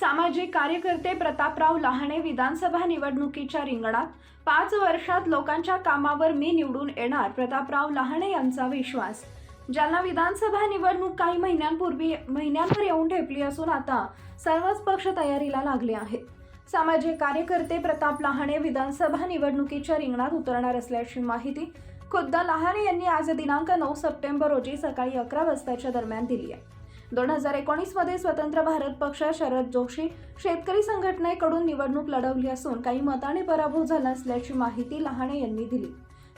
सामाजिक कार्यकर्ते प्रतापराव लहाणे विधानसभा निवडणुकीच्या रिंगणात पाच वर्षात लोकांच्या कामावर मी निवडून येणार प्रतापराव लहाणे यांचा विश्वास. ज्यांना विधानसभा निवडणूक काही महिन्यांपूर्वी महिन्यांवर येऊन ठेपली असून आता सर्वच पक्ष तयारीला लागले आहेत. सामाजिक कार्यकर्ते प्रताप लहाणे विधानसभा निवडणुकीच्या रिंगणात उतरणार असल्याची माहिती खुद्द लहाणे यांनी आज दिनांक नऊ सप्टेंबर रोजी सकाळी अकरा वाजताच्या दरम्यान दिली आहे. दोन हजार एकोणीसमध्ये स्वतंत्र भारत पक्ष शरद जोशी शेतकरी संघटनेकडून निवडणूक लढवली असून काही मताने पराभव झाला असल्याची माहिती लहाणे यांनी दिली.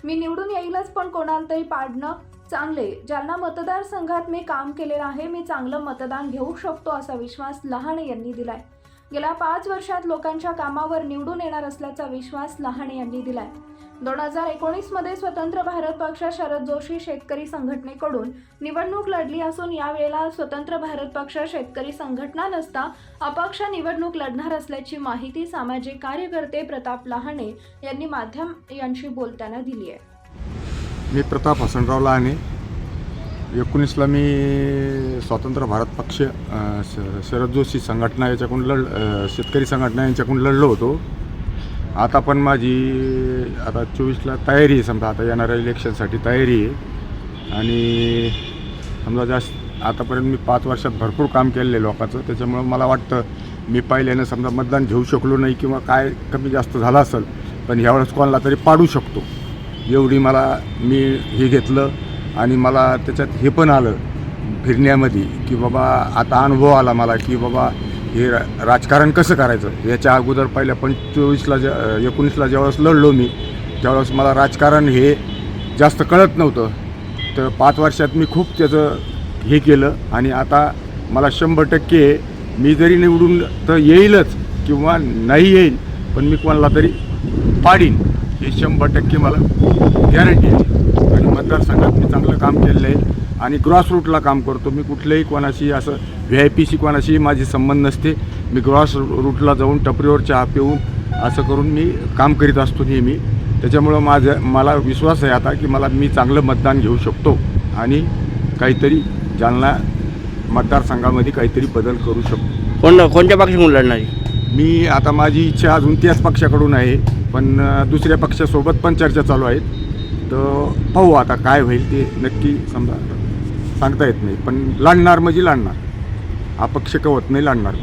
मी निवडून येईलच पण कोणाला तरी पाडणं चांगले. जालना मतदारसंघात मी काम केलेलं आहे मी चांगलं मतदान घेऊ शकतो असा विश्वास लहाणे यांनी दिलाय. गेल्या पाच वर्षात लोकांच्या कामावर निवडून येणार असल्याचा विश्वास लहाणे यांनी दिलाय. दोन हजार एकोणीसमध्ये स्वतंत्र भारत पक्ष शरद जोशी शेतकरी संघटनेकडून निवडणूक लढली असून यावेळेला स्वतंत्र भारत पक्ष शेतकरी संघटना नसता अपक्ष निवडणूक लढणार असल्याची माहिती सामाजिक कार्यकर्ते प्रताप लहाणे यांनी माध्यम यांशी बोलताना दिली आहे. मी प्रताप हसनराव लहाने एकोणीसला मी स्वातंत्र्य भारत पक्ष श- शरद जोशी संघटना याच्याकडून लढ शेतकरी संघटना यांच्याकडून लढलो होतो. आता पण माझी आता चोवीसला तयारी आहे समजा आता येणाऱ्या इलेक्शनसाठी तयारी आहे. आणि समजा जास्त आतापर्यंत मी पाच वर्षात भरपूर काम केलेलं आहे लोकांचं त्याच्यामुळं मला वाटतं मी पहिल्यानं समजा मतदान घेऊ शकलो नाही किंवा काय कमी जास्त झालं असेल पण ह्यावेळेस कोणाला तरी पाडू शकतो. एवढी मला मी हे घेतलं. आणि मला त्याच्यात हे पण आलं फिरण्यामध्ये की बाबा आता अनुभव आला मला की बाबा हे रा राजकारण कसं करायचं? याच्या अगोदर पहिल्या पण चोवीसला एकोणीसला ज्यावेळेस लढलो मी त्यावेळेस मला राजकारण हे जास्त कळत नव्हतं. तर पाच वर्षात मी खूप त्याचं हे केलं आणि आता मला शंभर टक्के मी जरी निवडून तर येईलच किंवा नाही येईल पण मी कोणाला तरी पाडीन हे शंभर टक्के मला गॅरंटी आहे. आणि मतदारसंघात मी चांगलं काम केलेलं आहे आणि ग्रॉस रूटला काम करतो. मी कुठल्याही कोणाशी असं व्ही आय पीशी कोणाशी माझी संबंध नसते. मी ग्रॉस रूटला जाऊन टपरीवर चहा पिऊन असं करून मी काम करीत असतो नेहमी. त्याच्यामुळं माझं मला विश्वास आहे आता की मला मी चांगलं मतदान घेऊ शकतो आणि काहीतरी जालना मतदारसंघामध्ये काहीतरी बदल करू शकतो. कोण कोणत्या पक्षाकडून लढणार? मी आता माझी इच्छा अजून त्याच पक्षाकडून आहे. पण दुसऱ्या पक्षासोबत पण चर्चा चालू आहेत. तर पाहू आता काय होईल ते नक्की समजा सांगता येत नाही. पण लढणार म्हणजे लढणार अपक्ष कवत नाही लढणार